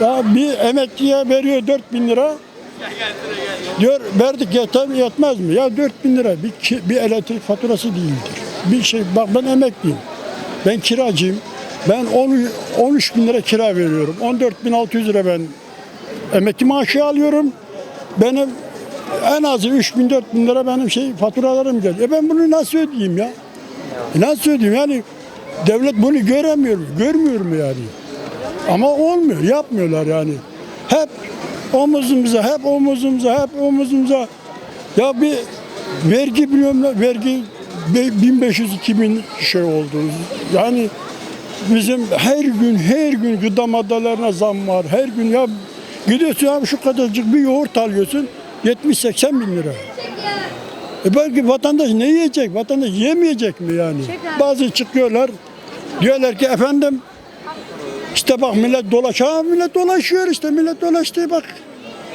Ya bir emekliye veriyor 4 bin lira. Diyor verdik yeter mi yetmez mi? Ya 4 bin lira bir, bir elektrik faturası değildir. Bir şey bak ben emekliyim. Ben kiracıyım. Ben 10, 13 bin lira kira veriyorum. 14 bin 600 lira ben emekli maaşı alıyorum. Benim en azı 3 bin 4 bin lira benim şey faturalarım geliyor. E ben bunu nasıl ödeyeyim ya? E nasıl ödeyeyim yani? Devlet bunu göremiyor, mu? görmüyor mu yani? Ama olmuyor, yapmıyorlar yani. Hep omuzumuza, hep omuzumuza, hep omuzumuza. Ya bir vergi biliyorum vergi 1500-2000 şey oldu. Yani bizim her gün her gün gıda maddelerine zam var. Her gün ya gidiyorsun abi şu kadarcık bir yoğurt alıyorsun 70-80 bin lira. E belki vatandaş ne yiyecek? Vatandaş yemeyecek mi yani? Bazı çıkıyorlar diyorlar ki efendim işte bak millet dolaşıyor. Millet dolaşıyor işte millet dolaştı bak.